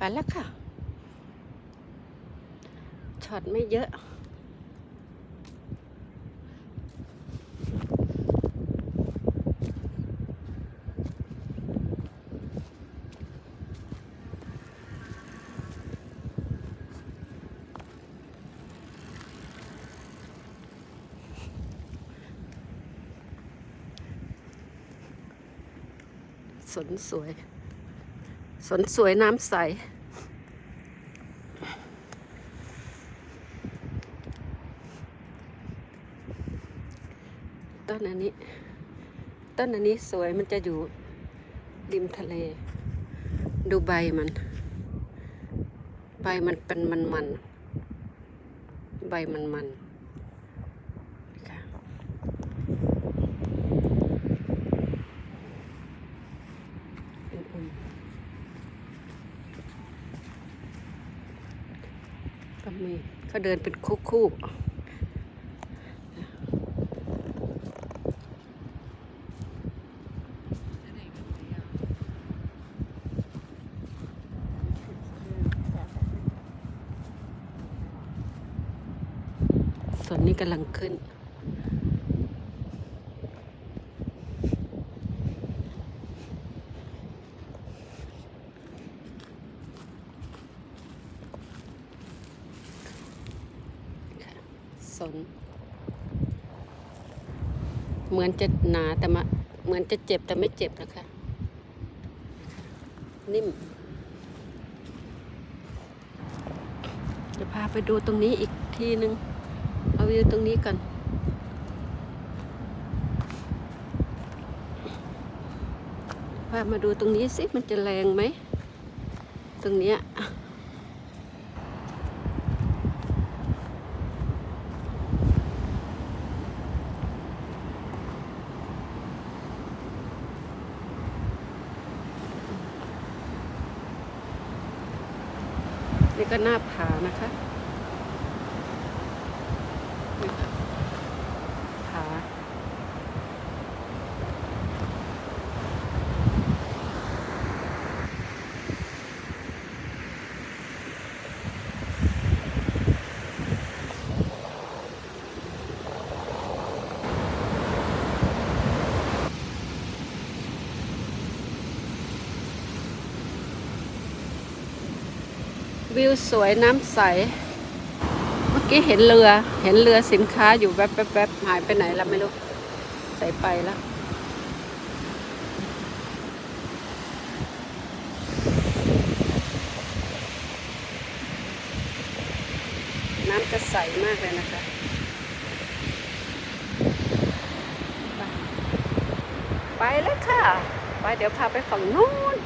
ไปแล้วค่ะ ช็อตไม่เยอะ สนสวย สนสวยน้ำใส ต้นอันนี้ ต้นอันนี้สวยมันจะอยู่ริมทะเล ดูใบมัน ใบมันเป็นมันมันๆใบมันมันๆค่ะ อุ่นๆ ก็มีเขาเดินเป็นคู่คู่ส่วนนี้กำลังขึ้น ค่ะ สน เหมือนจะหนาแต่มาเหมือนจะเจ็บแต่ไม่เจ็บนะคะ นิ่ม จะพาไปดูตรงนี้อีกทีนึง เอาวิวตรงนี้กันพามาดูตรงนี้สิมันจะแรงไหม ตรงเนี้ย นี่ก็หน้าผานะคะนี่ค่ะผา วิวสวยน้ำใส เมื่อกี้เห็นเรือ เห็นเรือสินค้าอยู่แวบๆบๆหายไปไหนแล้วไม่รู้ ใส่ไปแล้วน้ำจะใสมากเลยนะคะไปไปแล้วค่ะ ไปเดี๋ยวพาไปฝั่งนู้น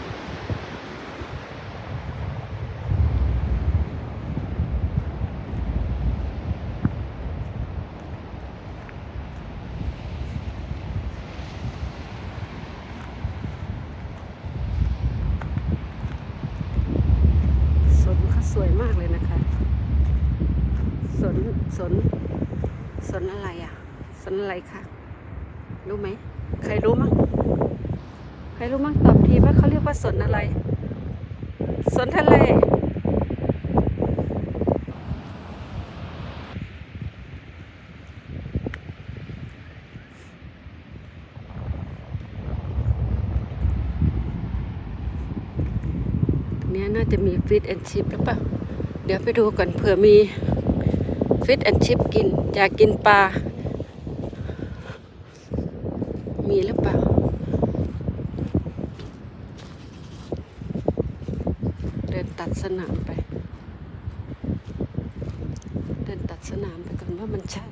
สวยมากเลยนะคะ สน สน สนอะไรอะ สนอะไรคะ รู้ไหม ใครรู้มั้ง ใครรู้มั้งตอบทีว่าเขาเรียกว่าสนอะไร สนทะเล เนี้ยน่า จะมีฟิตแอนชิพหรือเปล่า เดี๋ยวไปดูก่อนเผื่อมีฟิตแอนชิพกิน อยากกินปลา มีหรือเปล่า เดินตัดสนามไป เดินตัดสนามไปก่อนว่ามันใช่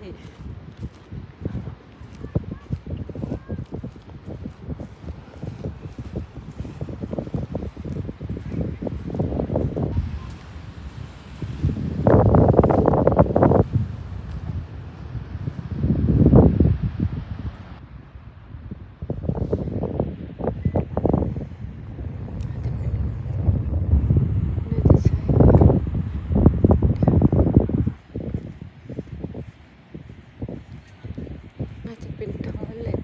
น่าจะใช่น่าจะเป็นทอยเล็ต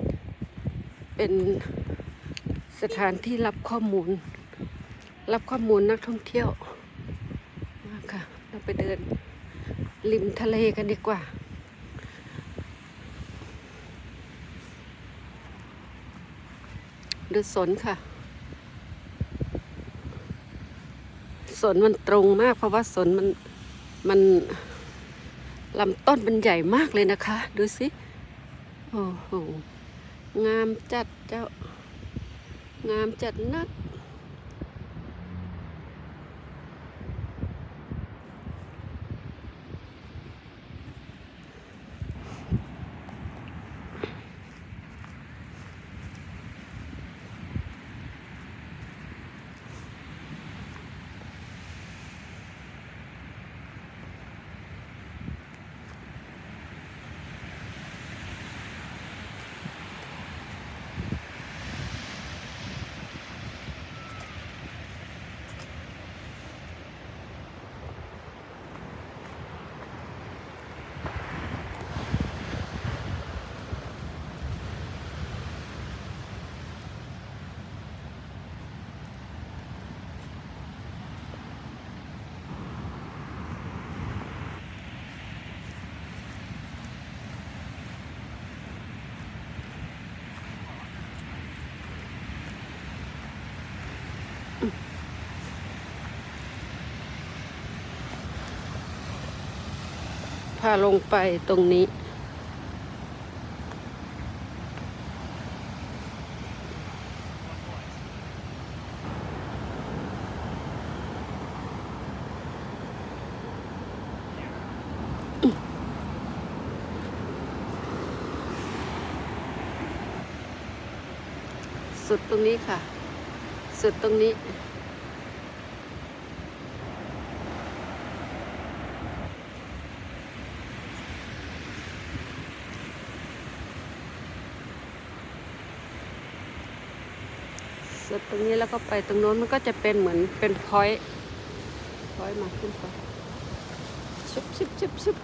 เป็นสถานที่รับข้อมูล รับข้อมูลนักท่องเที่ยวมาค่ะเราไปเดินริมทะเลกันดีกว่า ดูสนค่ะ สนมันตรงมากเพราะว่าสนมันมันลำต้นมันใหญ่มากเลยนะคะ ดูสิ โอ้โห งามจัดเจ้า งามจัดนัก พาลงไปตรงนี้ สุดตรงนี้ค่ะ สุดตรงนี้ สุดตรงนี้แล้วก็ไปตรงโน้นมันก็จะเป็นเหมือนเป็นพอยต์พอยต์มาขึ้นไปชุบชุบชุบชุบ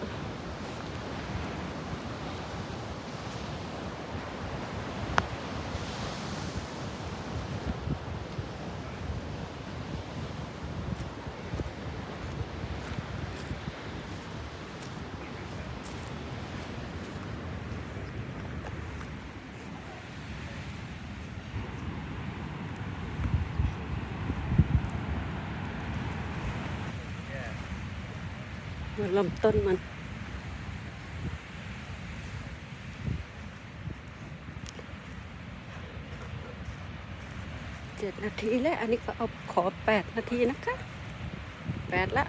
ลำต้นมัน เจ็ดนาทีแล้ว อันนี้ก็เอาขอแปดนาทีนะคะแปดละ